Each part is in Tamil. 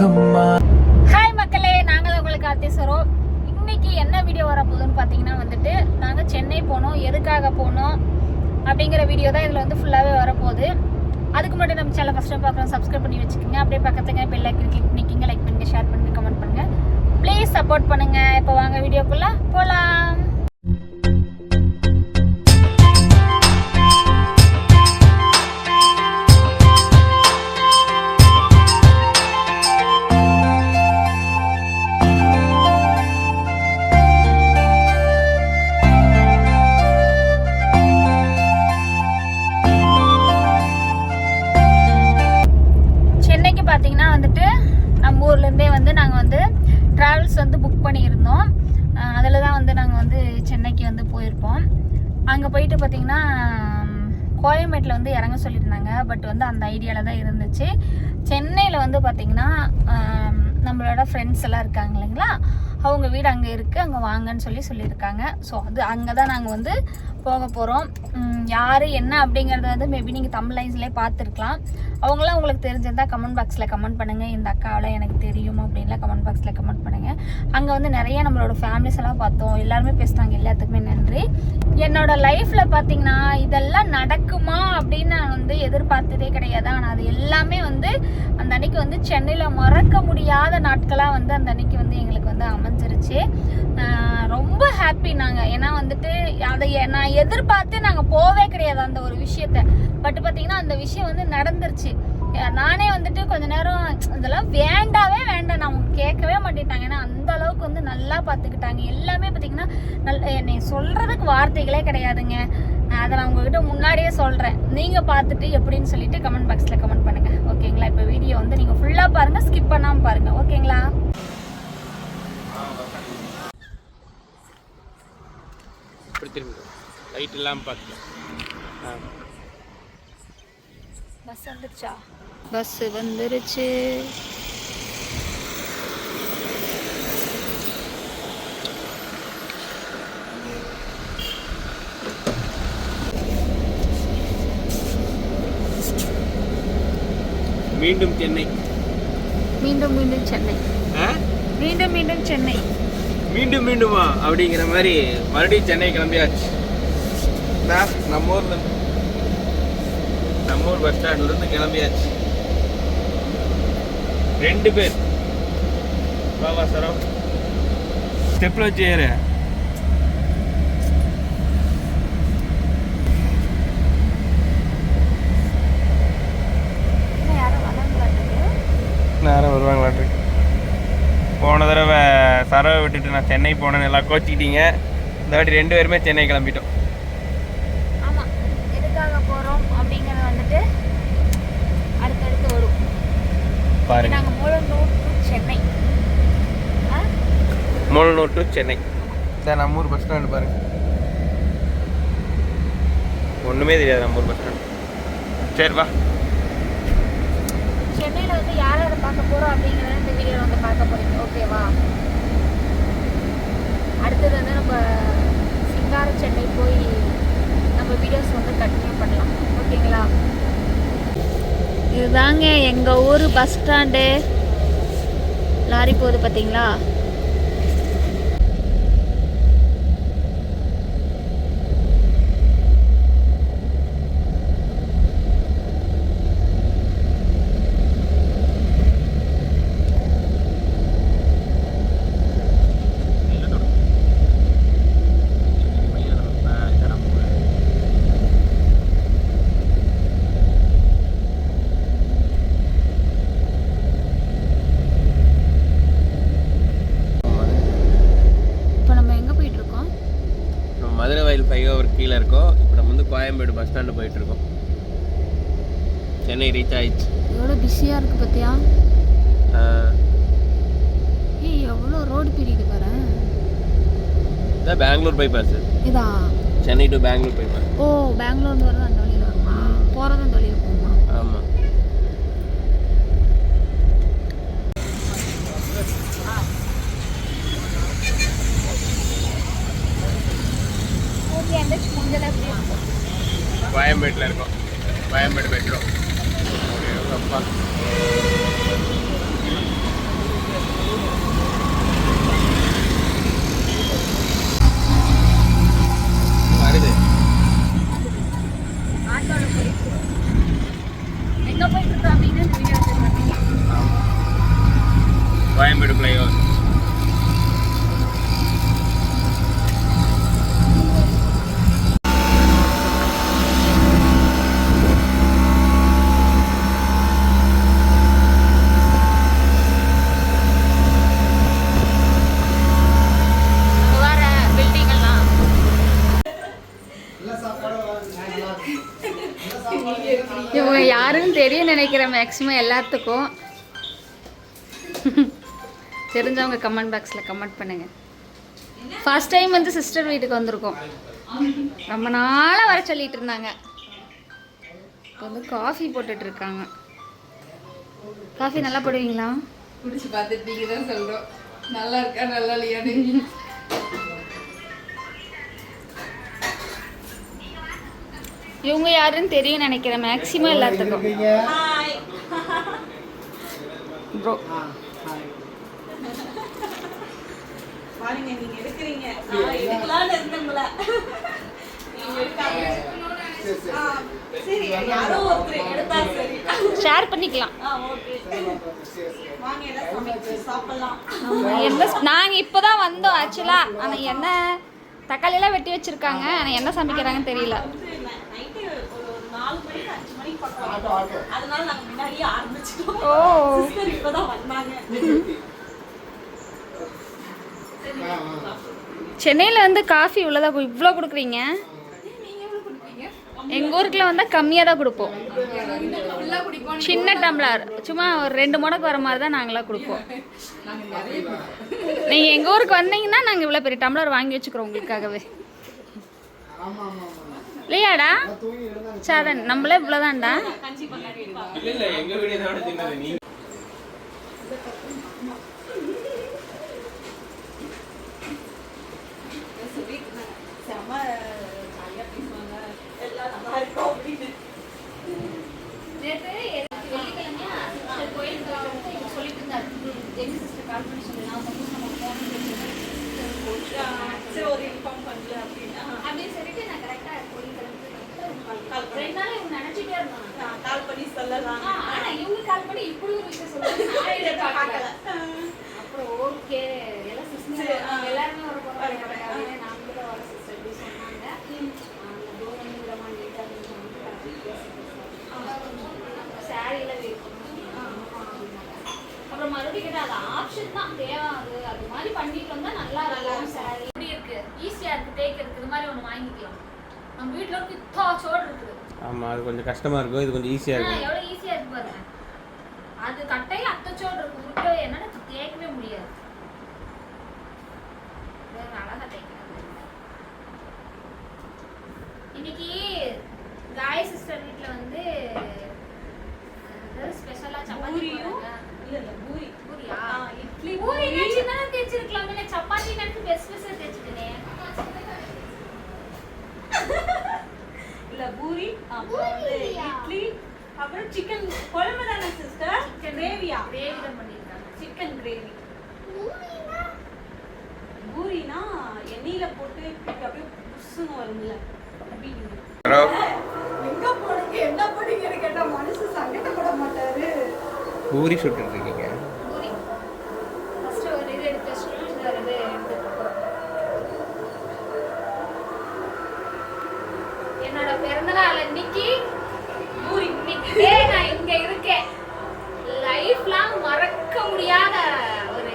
ஹாய் மக்களே நாங்கள் தான் உங்களுக்கு ஆர்த்திஸ்வரோம் இன்னைக்கு என்ன வீடியோ வர போகுதுன்னு பார்த்தீங்கன்னா வந்துட்டு நாங்கள் சென்னை போனோம் எதுக்காக போனோம் அப்படிங்கிற வீடியோ தான் இதில் வந்து ஃபுல்லாகவே வரப்போகுது. அதுக்கு மட்டும் நம்ம சேனல் ஃபஸ்ட் டைம் பார்க்குறோம். சப்ஸ்கிரைப் பண்ணி வச்சுக்கோங்க. அப்படியே பக்கத்துங்க பெல் ஐக்கன் கிளிக் பண்ணிக்கிங்க. லைக் பண்ணுங்க ஷேர் பண்ணுங்க கமெண்ட் பண்ணுங்க. ப்ளீஸ் சப்போர்ட் பண்ணுங்க. இப்போ வாங்க வீடியோக்குள்ள போகலாம் அங்கே போயிட்டு பார்த்தீங்கன்னா கோயம்பேட்டில் வந்து இறங்க சொல்லியிருந்தாங்க. பட் வந்து அந்த ஐடியாவில் தான் இருந்துச்சு. சென்னையில் வந்து பார்த்திங்கன்னா நம்மளோட ஃப்ரெண்ட்ஸ் எல்லாம் இருக்காங்க இல்லைங்களா? அவங்க வீடு அங்கே இருக்குது அங்கே வாங்கன்னு சொல்லி சொல்லியிருக்காங்க. ஸோ அது அங்கே தான் நாங்கள் வந்து போக போகிறோம் யார் என்ன அப்படிங்கிறத வந்து மேபி நீங்கள் தமிழ் லைன்ஸ்லேயே பார்த்துருக்கலாம். அவங்களாம் உங்களுக்கு தெரிஞ்சிருந்தா கமெண்ட் பாக்ஸில் கமெண்ட் பண்ணுங்கள் இந்த அக்காவெலாம் எனக்கு தெரியும் அப்படின்லாம் கமெண்ட் பாக்ஸில் கமெண்ட் பண்ணுங்கள் அங்கே வந்து நிறைய நம்மளோட ஃபேமிலிஸ் எல்லாம் பார்த்தோம். எல்லாருமே பேசுகிறாங்க எல்லாத்துக்குமே நன்றி. என்னோட லைஃப்பில் பார்த்தீங்கன்னா இதெல்லாம் நடக்குமா அப்படின்னு நான் வந்து எதிர்பார்த்ததே கிடையாது. ஆனால் அது எல்லாமே வந்து அந்த அன்னைக்கு வந்து சென்னையில் மறக்க முடியாத நாட்களாக வந்து அந்த அன்னைக்கு வந்து எங்களுக்கு வந்து அமைஞ்சிருச்சு. ரொம்ப ஹாப்பி நாங்கள் ஏன்னா வந்துட்டு அதை எ- நான் எதிர்பார்த்து நாங்கள் போவே கிடையாது அந்த ஒரு விஷயத்த. பட் பார்த்தீங்கன்னா அந்த விஷயம் வந்து நடந்துருச்சு. நானே வந்துட்டு கொஞ்ச நேரம் இதெல்லாம் வேண்டாவே வேண்டாம். நான் கேட்கவே மாட்டேட்டாங்க ஏன்னா அந்த அளவுக்கு வந்து நல்லா பார்த்துக்கிட்டாங்க எல்லாமே பார்த்தீங்கன்னா நல் என்னை சொல்கிறதுக்கு வார்த்தைகளே கிடையாதுங்க. அதை நான் உங்ககிட்ட முன்னாடியே சொல்கிறேன் நீங்கள் பார்த்துட்டு எப்படின்னு சொல்லிட்டு கமெண்ட் பாக்ஸில் கமெண்ட் பண்ணுங்கள் ஓகேங்களா இப்போ வீடியோ வந்து நீங்கள் ஃபுல்லாக பாருங்கள் ஸ்கிப் பண்ணாமல் பாருங்கள் ஓகேங்களா இப்படி திரும்பி லைட் இல்லாமல் பார்த்துக்கலாம் ஆ. பஸ் வந்துருச்சா? பஸ் வந்துருச்சு. மீண்டும் சென்னை. மீண்டும் மீண்டும் சென்னை. ஆ? மீண்டும் மீண்டும் சென்னை. மீண்டும் மீண்டுமா அப்படிங்கிற மாதிரி மறுபடியும் சென்னை கிளம்பியாச்சு. நம்ம ஊர்ல. நம்ம ஊர் பஸ் ஸ்டாண்ட்ல இருந்து கிளம்பியாச்சு. ரெண்டு பேர். வா சரம் ஸ்டெப்ல வச்சு ஏறு. நேரம் வருவாங்களாட்டு போன தடவை சரவை விட்டுட்டு நான் சென்னை போனேன்னு எல்லாம் கோச்சிக்கிட்டீங்க. இந்த வாட்டி ரெண்டு பேருமே சென்னை கிளம்பிட்டோம். ஆமாம் எதுக்காக போகிறோம் அப்படிங்கிறது வந்துட்டு அடுத்தடுத்து வரும். பாருங்க. நாங்கள் மூலநூர் to சென்னை. ஆ? மூலனூர் டு சென்னை. சார் நம்ம ஊர் பஸ் ஸ்டாண்டு பாருங்க. ஒன்றுமே தெரியாது நம்ம ஊர் பஸ் ஸ்டாண்டு சரி வா. சென்னையில் வந்து யார் யாரை பார்க்க போகிறோம் அப்படிங்கிறத இந்த வீடியோவில் வந்து பார்க்க போகிறீங்க ஓகேவா அடுத்தது வந்து நம்ம சிங்கார சென்னை போய் நம்ம வீடியோஸ் வந்து கண்டினியூ பண்ணலாம். ஓகேங்களா இதுதாங்க எங்கள் ஊர் பஸ் ஸ்டாண்டு லாரி போகுது பார்த்தீங்களா இப்போ நம்ம எங்கே போயிட்டுருக்கோம் நம்ம மதுரை வயல் ஃபைவ் ஹவர் கீழே இருக்கோம் இப்போ நம்ம வந்து கோயம்பேடு பஸ் ஸ்டாண்டு போயிட்டு இருக்கோம் சென்னை ரீச் ஆயிடுச்சு. எவ்வளோ பிஸியாக இருக்குது பார்த்தியா? ஏய் எவ்வளோ ரோடு பிரியுது பாரு. இதான் பெங்களூர் பைபாஸ் இதா? சென்னை டு பெங்களூர் பைபாஸ் ஓ பெங்களூர்ல வரது அந்த வழியில் வருமா? போகிறது அந்த வழியில் போகுமா ஆமாம் ஓகே அந்த கொஞ்சம் எப்படி கோயம்பேட்டில் இருக்கோம் கோயம்பேடு மெட்ரோ அப்பா வருது ஆட்டோவில் போயிட்டு எங்கே போயிட்டு இருக்கோம் அப்படின்னு இந்த வீடியோ எடுத்துருக்காங்க கோயம்பேடு ஃப்ளைஓவர் வர பில்டிங் எல்லாம் இவங்க யாருன்னு தெரியும் நினைக்கிறேன் மேக்ஸிமம் எல்லாத்துக்கும் தெரிஞ்சவங்க கமெண்ட் பாக்ஸில் கமெண்ட் பண்ணுங்க. ஃபர்ஸ்ட் டைம் வந்து சிஸ்டர் வீட்டுக்கு வந்திருக்கோம். ரொம்ப நாளாக வர சொல்லிட்டு இருந்தாங்க. இப்போ வந்து காஃபி போட்டுட்டு இருக்காங்க. காஃபி நல்லா போடுவீங்களா? குடிச்சு பார்த்துட்டு நீங்கள் தான் சொல்கிறோம் நல்லா இருக்கா நல்லா இல்லையான்னு. இவங்க யாருன்னு தெரியும் நினைக்கிறேன். மேக்ஸிமம் எல்லாத்துக்கும். ப்ரோ எடுத்தா சரி. ஷேர் பண்ணிக்கலாம். ஆ ஓகே. வாங்க எல்லாம் சமைச்சு சாப்பிடலாம். ஆமா, என்ன நாங்கள் இப்போ தான் வந்தோம் ஆக்சுவலாக ஆனால் என்ன? தக்காளியெல்லாம் வெட்டி வச்சுருக்காங்க. ஆனால் என்ன சமைக்கிறாங்கன்னு தெரியல நைட்டு ஒரு நாலு மணிக்கு அஞ்சு மணிக்கு பக்கம் அதனால நாங்க முன்னாடியே ஆரம்பிச்சிட்டோம். ஓ. சிஸ்டர் இப்பதான் வந்தாங்க. சென்னையில் வந்து காஃபி இவ்வளோதா இவ்வளோ கொடுக்குறீங்க? எங்கள் ஊருக்குள்ள வந்தால் கம்மியாக தான் கொடுப்போம். சின்ன டம்ளர். சும்மா ஒரு ரெண்டு முடக்கு வர மாதிரி தான் நாங்களாம் கொடுப்போம். நீங்கள் எங்கள் ஊருக்கு வந்தீங்கன்னா நாங்கள் இவ்வளோ பெரிய டம்ளர் வாங்கி வச்சுக்கிறோம் உங்களுக்காகவே. இல்லையாடா? சாதன் நம்மளே இவ்வளோதான்டா இல்லை இல்லை எங்கள் வீடியோ தான் சின்னது நீ செம ஜாலியா பேசுவாங்க எல்லாம் நல்லா இருக்கும் அப்படின்னு சரி ஒரு இன்ஃபார்ம் பண்ணல அப்படின்னா நான் கால் பண்ணி சொல்லலாம் பார்க்கல அப்புறம் ஓகே எல்லாம் சரி, சிஸ்டர் ஆ. எல்லாருமே வர போறாங்க அப்படின்னு நாங்களும் வர சிஸ்டர் அப்படி சொன்னாங்க அந்த தூரம் விட மாட்டேன் அப்படின்னு சொல்லிட்டு சாரியில வெயிட் அப்புறம் மறுபடியும் கேட்டா அது ஆப்ஷன் தான். தேவை அது அது மாதிரி பண்ணிட்டு வந்தா நல்லா இருக்கும். சாரி இப்படி இருக்கு? ஈஸியா இருக்கு. தேய்க்கிறதுக்கு இது மாதிரி ஒன்று வாங்கிக்கலாம். நம்ம வீட்டில் இருக்கு. இத்தா சோடு இருக்குது. ஆமாம் அது கொஞ்சம் கஷ்டமாக இருக்கும். இது கொஞ்சம் ஈஸியாக ஆ, இருக்கும். எவ்வளவு ஈஸியா இருக்கு பாருங்க. அது கட்டையில அத்தச்சோடு இருக்கு உருட்டவே என்னால தேய்க்கவே முடியாது வேற அழகா தேய்க்கிறது இன்னைக்கு காய் சிஸ்டர் வீட்ல வந்து ஸ்பெஷலா சப்பாத்தி பூரியும் போடுறாங்க. இல்ல இல்ல பூரி பூரியா ஆ, இட்லி பூரி பூரி சின்னதா தேய்ச்சிருக்கலாமே சப்பாத்தி நினைச்சு பெருசு பெருசா தேய்ச்சிட்டேனே இல்ல பூரி அப்புறம் வந்து? இட்லி அப்புறம் சிக்கன் குழம்பு தானே சிஸ்டர் கிரேவியா கிரேவி தான் பண்ணிருக்காங்க. சிக்கன் கிரேவி பூரினா? எண்ணெயில போட்டு இப்படி அப்படியே புஷ்ஷுன்னு வரும்ல. அப்படி. ஹலோ எங்க போனீங்க? என்ன பண்ணீங்கன்னு கேட்டா மனுஷன் சங்கடப்பட மாட்டாரு. பூரி சுட்டுட்டு இருக்கீங்க பூரி ஃபர்ஸ்ட் ஒரு இது எடுத்து வச்சுட்டு இந்த இது எடுத்து என்னோட பிறந்தநாள் அன்னைக்கு பூரி இன்னைக்கு டேய் நான் இங்க இருக்கேன் லைஃப் லாங் மறக்க முடியாத ஒரு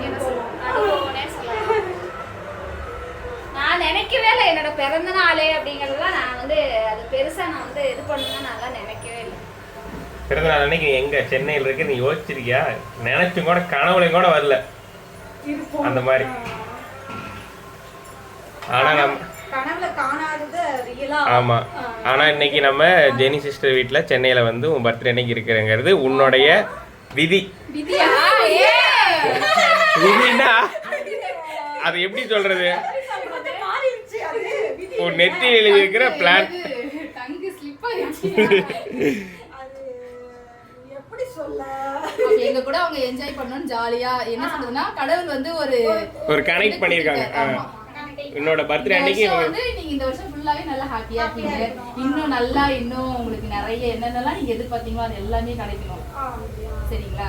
என்ன சொல்றது அனுபவம்னே சொல்லலாம் நான் நினைக்கவே இல்லை என்னோட பிறந்த நாள் அப்படிங்கிறதுலாம் நான் வந்து இது பண்ணணும்னு நினைக்கவே இல்லை. பிறந்த நாள் அன்னைக்கு எங்க? சென்னையில் இருக்கு நீ யோசிச்சிருக்கியா? நினைச்சும் கூட கனவுலையும் கூட வரல. அந்த மாதிரி. ஆனா நம்ம கனவுல காணாதது ரியலா ஆமா. ஆனா இன்னைக்கு நம்ம ஜெனி சிஸ்டர் வீட்ல சென்னையில வந்து உன் பர்த்டே அன்னைக்கு இருக்கிறங்கிறது உன்னுடைய விதி. விதினா அது எப்படி சொல்றது. உன் நெத்தியில் எழுதி இருக்கிற பிளான் டங்கு ஸ்லிப் ஆயிடுச்சு. அது எப்படி சொல்ல? எங்க கூட அவங்க என்ஜாய் பண்ணணும்னு ஜாலியா என்ன சொல்றதுன்னா கடவுள் வந்து ஒரு ஒரு கனெக்ட் பண்ணிருக்காங்க. என்னோட பர்த்டே அன்னைக்கு வந்து நீங்க இந்த வருஷம் ஃபுல்லாவே நல்லா ஹாப்பியா இருக்கீங்க. இன்னும் நல்லா இன்னும் உங்களுக்கு நிறைய என்னென்னலாம் நீங்க எதிர்பார்த்தீங்களோ அது எல்லாமே கிடைக்கணும். சரிங்களா?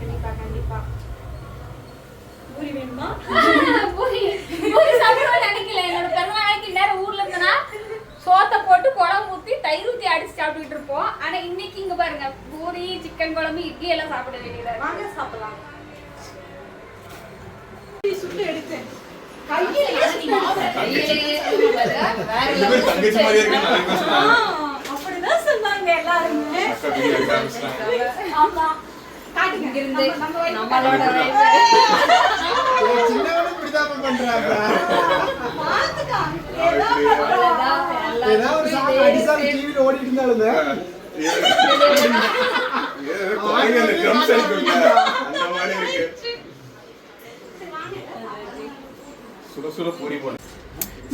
கண்டிப்பா கண்டிப்பா. பூரி வேணுமா? பூரி பூரி சாப்பிடுவேன் நினைக்கல. என்னோட பிறந்த நாளைக்கு நேரம் ஊர்ல இருந்தனா சோத்தை போட்டு குழம்பு ஊத்தி தயிர் ஊத்தி அடிச்சு சாப்பிட்டுட்டு இருப்போம். ஆனா இன்னைக்கு இங்க பாருங்க பூரி சிக்கன் குழம்பு இட்லி எல்லாம் சாப்பிட வேண்டியதா இருக்கு. வாங்க சாப்பிடலாம். சுட்டு எடுத்தேன். அப்படிதான் சொன்னாங்க எல்லாருமே. ஆமா. நம்மளோட ஏதாவது ஒரு சாங் அடிசா டிவில ஓடிட்டு சுட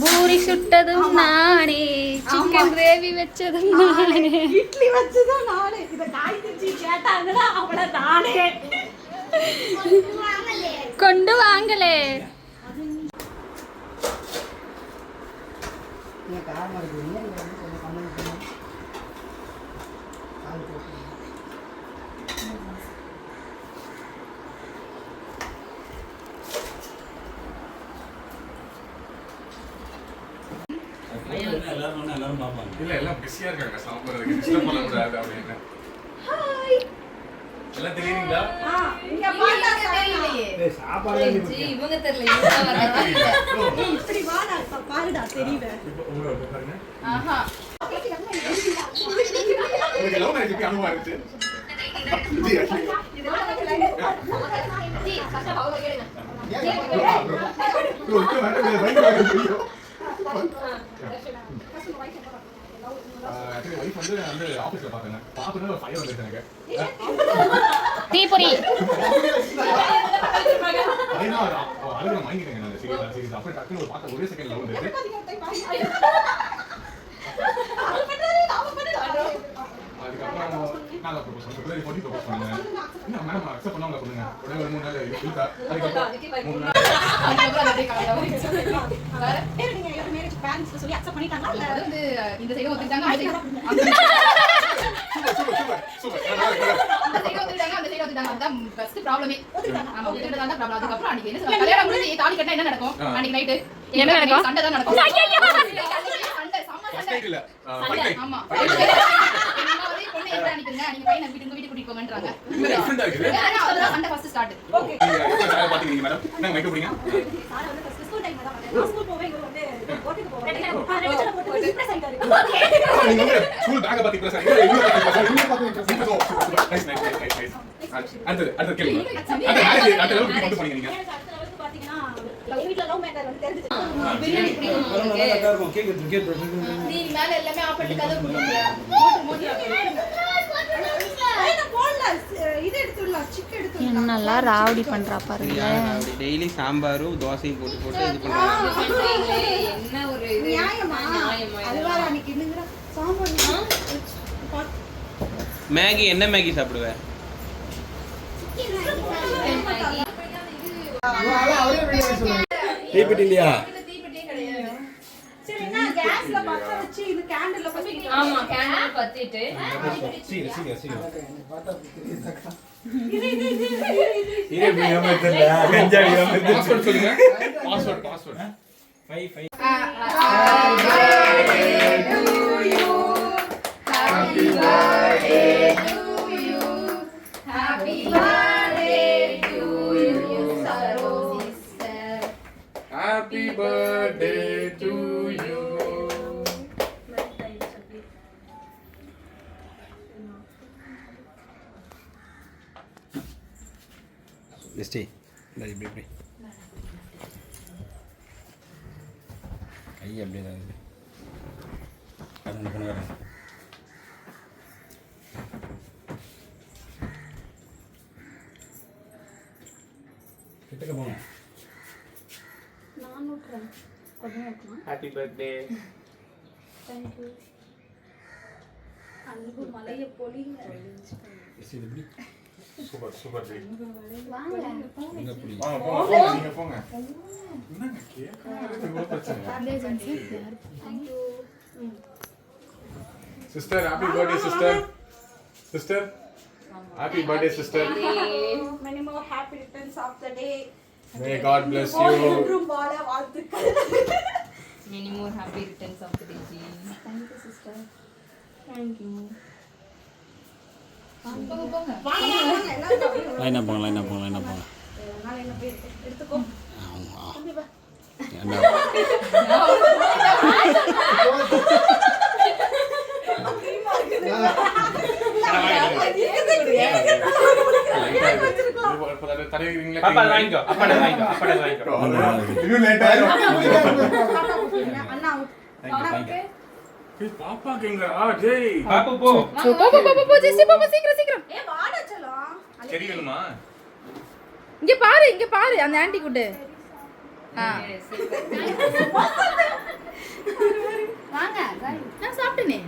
பூரி சுட்டதும் நானே சிக்கன் கிரேவி வச்சதும் நானே. இட்லி வச்சுதான் நானு. இத காய் தச்சு கேட்டாங்கன்னா அவள நானே. கொண்டு வாங்களே இல்ல எல்லாம் பிஸியா இருக்காங்க. சாப்பிடுறதுக்கு டிஸ்டர்ப் பண்ண கூடாது அப்படின்னு எல்லாம் தெரியுங்களா ஆ, இங்க பார்த்தா தெரியலையே. சாப்பாடு ஜி, இவங்க தெரியல பாருடா தெரியுவேன் ஆஹா. உங்களுக்கு லவ் மேரேஜ் எப்படி அனுபவம் இருந்துச்சு தீபொரி அதேதான் அது வாங்கிட்டேங்க நான் சீரியஸ் அப்புறம் டக்குனு ஒரு பார்த்த ஒரே செகண்ட் லவ் வந்துச்சு அதுக்கப்புறம் நான் ப்ரொபோஸ் பண்ணேன் பிப்ரவரி ஃபோர்ட்டி ப்ரொபோஸ் பண்ணேன் என்ன மேடம் அக்செப்ட் பண்ணாங்க பண்ணுங்க உடனே ஒரு மூணு நாள் அதுக்கப்புறம் மூணு அப்படியே வந்து இந்த சைடு ஒத்துக்கிட்டாங்க அந்த சைடு சூப்பர் சூப்பர் சூப்பர் நல்லா இருக்கு, நல்லா இருக்கு. அந்த சைடு ஒத்துக்கிட்டாங்க ஃபர்ஸ்ட் ப்ராப்ளமே ஆமா ஒத்துக்கிட்டதா தான் ப்ராப்ளம் அதுக்கப்புறம் அன்னைக்கு என்ன சொல்லுவாங்க கல்யாணம் முடிஞ்சு தாலி கட்டினா என்ன நடக்கும். அன்னைக்கு நைட்டு என்ன நடக்கும்? சண்டை தான் நடக்கும். சண்டை செம்ம சண்டை. சண்டை. ஆமா. பொண்ணு எப்படி அனுப்பிடுங்க? நீங்க பையனை வீட்டு உங்க வீட்டுக்கு கூட்டிட்டு போங்கன்றாங்க. சண்டை ஃபர்ஸ்ட் ஸ்டார்ட் பாத்துக்கிறீங்க மேடம் என்ன சாரை வந்து தான் போட்டுக்கு ஸ்கூல் பேக்க பத்தி பேசுறீங்க இல்ல இவங்க பத்தி super nice nice nice nice அடுத்து அடுத்து கேளுங்க. அடுத்து மேரேஜ் அடுத்த லெவலுக்கு கொண்டு போனீங்க நீங்க? எனக்கு அடுத்த அளவுக்கு பாத்தீங்கன்னா, love- வீட்ல love matter வந்து தெரிஞ்சுச்சு. பிரியாணி பிடிக்கும் உங்களுக்கு நீ மேல எல்லாமே ஆஃப் பண்ணிட்டு கதை போடுங்க மோட்டர் மோட்டர் ஏய், நான் போடல. ஸ்- இது எடுத்துடலாம், chicken எடுத்துடலாம். என்னெல்லாம் ராவடி பண்றா பாருங்க. டெய்லி சாம்பாரும் தோசையும் போட்டு போட்டு இது பண்ணுறாங்க என்ன ஒரு நியாயமா? அன்னைக்கு சாம்பார் மேகி என்ன மேகி சாப்பிடுவேன் தீப்பெட்டி இல்லையா தீப்பெட்டியே கிடையாது சரி, என்ன gasல பத்த வச்சு இது candle ல பத்தி ஆமா கேண்டில் பத்திட்டு சீக்கிரம் சீக்கிரம் சீக்கிரம் பாஸ்வேர்ட் சொல்லுங்க password birthday to you. Stay. Dari baby. Iya dia dari. Kamu? Birthday thank you அன்பு மலையை பொழிங்க. சூப்பர் சூப்பர் வாங்க. போங்க போங்க நீங்க போங்க. என்னங்க இவ்வளவு பிரச்சனை? Thank you sister happy birthday sister sister happy birthday sister Many more happy returns of the day. May God bless you. வாழ்த்துக்கள். Many more happy returns of the day G thank you sister போங்க போங்க வாங்க வாங்க எல்லாரும் அப்படியே லைனாக போங்க லைனாக போங்க வாங்கிக்கோ. வாங்கிக்கோ. வாங்கிக்கோ. லேட் பாப்பா கேங்க ஆ ஜெய் பாப்பு போ. போ சீக்கிரம் சீக்கிரம். ஏ வாடா இங்க பாரு இங்க பாரு. அந்த ஆன்ட்டி கூட்டு ஆ. வாங்க நான் சாப்பிட்டேனே.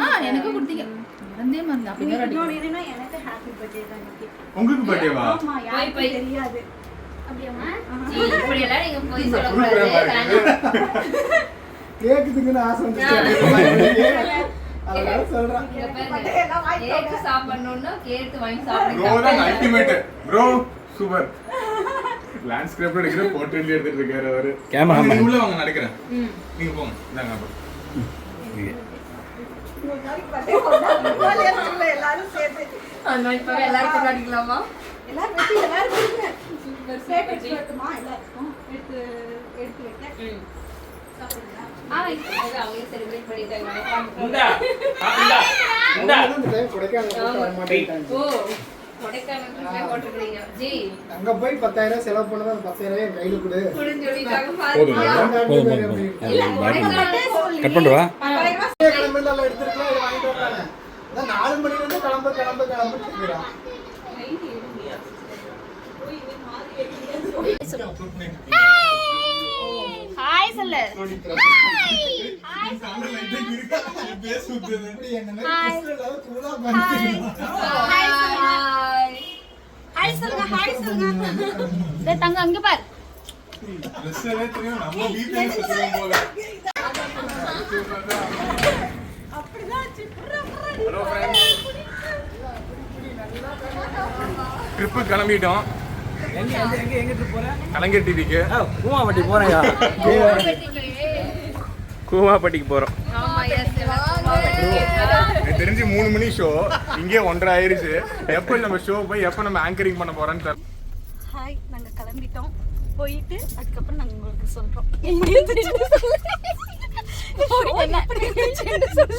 ஆ எனக்கு கொடுத்தீங்க. மறந்தே மறந்து அப்படி வேற இன்னொரு அடிக்கும். இதுனா எனக்கு ஹாப்பி பர்த்டே தான் இன்னைக்கு. உங்களுக்கு பர்த்டேவா ஆமா தெரியாது. அப்படியாம்மா? இப்படி எல்லாம் நீங்க போய் கேக்குதுக்குன்னு ஆசை வந்துச்சு. அதனால சொல்றேன். பர்த்டே எல்லாம் வாங்கிக்கோங்க கேக்கு சாப்பிடணும்னா கேட்டு வாங்கி ப்ரோ தான் சாப்பிடுங்க அல்டிமேட் ப்ரோ சூப்பர் லேண்ட்ஸ்கேப் எடுக்கிற போட்டோ எடுத்துட்டு இருக்காரு அவரு. நீங்க உள்ள வாங்க நடக்கிறேன் நீங்க போங்க. இந்தாங்க அப்ப. ஒரு நாளைக்கு பர்த்டே கொண்டாடுறோம் எல்லாரும் எல்லாரும் சேர்த்து எல்லாருக்கும் காட்டிக்கலாமா எல்லாரும் வெட்டி எல்லாரும் எடுத்து எல்லாருக்கும் எடுத்து எடுத்து வைக்க அங்க போய் பத்தாயிரம் செலவு பண்ணதான் அந்த பத்தாயிரம் கையில கொடு. கட் பண்ணிட்டு வா கிளம்பி நல்லா எடுத்துருக்கலாம் இதை வாங்கிட்டு வர்றாங்க மணில இருந்து கிளம்பு கிளம்பு கிளம்பு ஹாய் சொல்லு. பண்ணிட்டு ஹாய் சொல்லுங்க. ஹாய் சொல்லுங்க. தங்க அங்க பார். Dress எல்லாம் தெரியும், நம்ம வீட்டுல சுத்துவோம் போல. Hello friends. Trip கிளம்பிட்டோம் கலைஞர் டிவிக்கு பூமாவட்டி போகிறேங்க கூவாப்பட்டிக்கு போறோம். ஆமா எஸ் எனக்கு தெரிஞ்சு மூணு மணி ஷோ இங்கே ஒன்றரை ஆயிருச்சு. எப்போ நம்ம ஷோ போய் எப்போ நம்ம ஆங்கரிங் பண்ண போறோம்னு தெரியல ஹாய் நாங்க கிளம்பிட்டோம். போயிட்டு அதுக்கப்புறம் நாங்க உங்களுக்கு இருந்துச்சுன்னு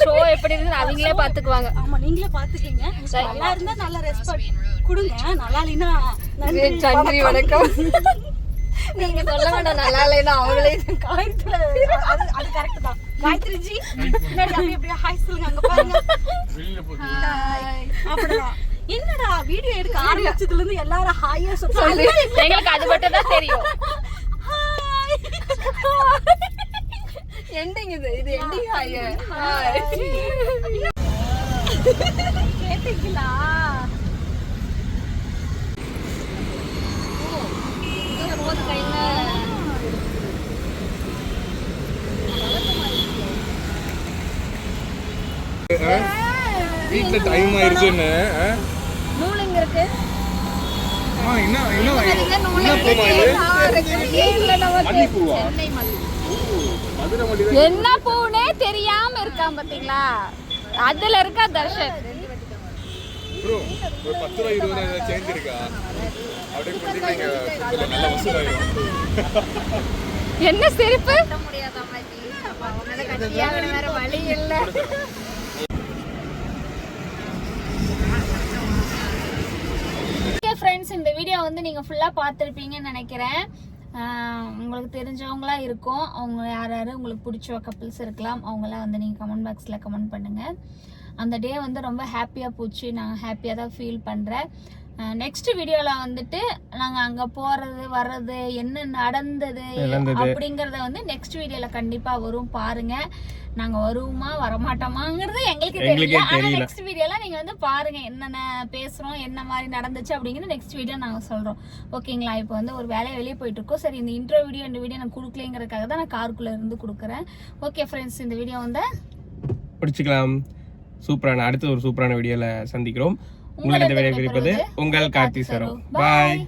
ஷோ எப்படி இருந்து அவங்களே பாத்துக்குவாங்க ஆமா நீங்களே பாத்துக்கீங்க நல்லா இருந்தா நல்ல ரெஸ்பான்ஸ் கொடுங்க. நல்லா இல்லைன்னா நன்றி. நன்றி வணக்கம். நீங்க சொல்ல வேண்டாம். நல்லா இல்லைன்னா அவங்களே காயத்ரி அது அது கரெக்ட் தான். காயத்ரி ஜி முன்னாடி அப்படியே அப்படியே ஹாய் சொல்லுங்க. அங்க பாருங்க. அப்படிதான். என்னடா வீடியோ எடுக்க ஆரம்பிச்சதுல இருந்து எல்லாரும் ஹாயா சொல்றாங்க எங்களுக்கு அது மட்டும் தான் தெரியும் ஹாய் எண்டிங் இது இது எண்டிங் ஹாய் கேட்டீங்களா வீட்டுல டைம் ஆயிருச்சுன்னு ஆ? நூல் இங்க இருக்கு? என்ன பூமா இது? என்ன பூனே தெரியாம இருக்கான் பாத்தீங்களா? அதுல இருக்கா தர்ஷன். நீங்க என்ன சிரிப்பு? வழி இல்ல ஃப்ரெண்ட்ஸ் இந்த வீடியோ வந்து நீங்கள் ஃபுல்லாக பார்த்துருப்பீங்கன்னு நினைக்கிறேன். உங்களுக்கு தெரிஞ்சவங்களா இருக்கும். அவங்க யார் யார்? உங்களுக்கு பிடிச்ச கப்பிள்ஸ் இருக்கலாம். அவங்களாம் வந்து நீங்கள் கமெண்ட் பாக்ஸில் கமெண்ட் பண்ணுங்கள் அந்த டே வந்து ரொம்ப ஹாப்பியாக போச்சு. நான் ஹாப்பியாக தான் ஃபீல் பண்ணுறேன் நெக்ஸ்ட் வீடியோவில் வந்துட்டு நாங்கள் அங்கே போகிறது வர்றது என்ன நடந்தது அப்படிங்கிறத வந்து நெக்ஸ்ட் வீடியோவில் கண்டிப்பாக வரும் பாருங்க. நாங்கள் வருவோமா வரமாட்டோமாங்கிறது எங்களுக்கு தெரியல. ஆனால் நெக்ஸ்ட் வீடியோவில் நீங்கள் வந்து பாருங்க என்னென்ன பேசுகிறோம் என்ன மாதிரி நடந்துச்சு அப்படிங்கிறது நெக்ஸ்ட் வீடியோ நாங்கள் சொல்கிறோம் ஓகேங்களா இப்போ வந்து ஒரு வேலையை வெளியே போயிட்டு இருக்கோம் சரி இந்த இன்ட்ரோ வீடியோ இந்த வீடியோ நான் கொடுக்கலைங்கிறதுக்காக தான் நான் காருக்குள்ளே இருந்து கொடுக்குறேன். ஓகே ஃப்ரெண்ட்ஸ் இந்த வீடியோ வந்து பிடிச்சிக்கலாம் சூப்பரான அடுத்த ஒரு சூப்பரான வீடியோல சந்திக்கிறோம். உங்களிடம் விடைபெறுவது உங்கள் கார்த்தி சரோ. பாய்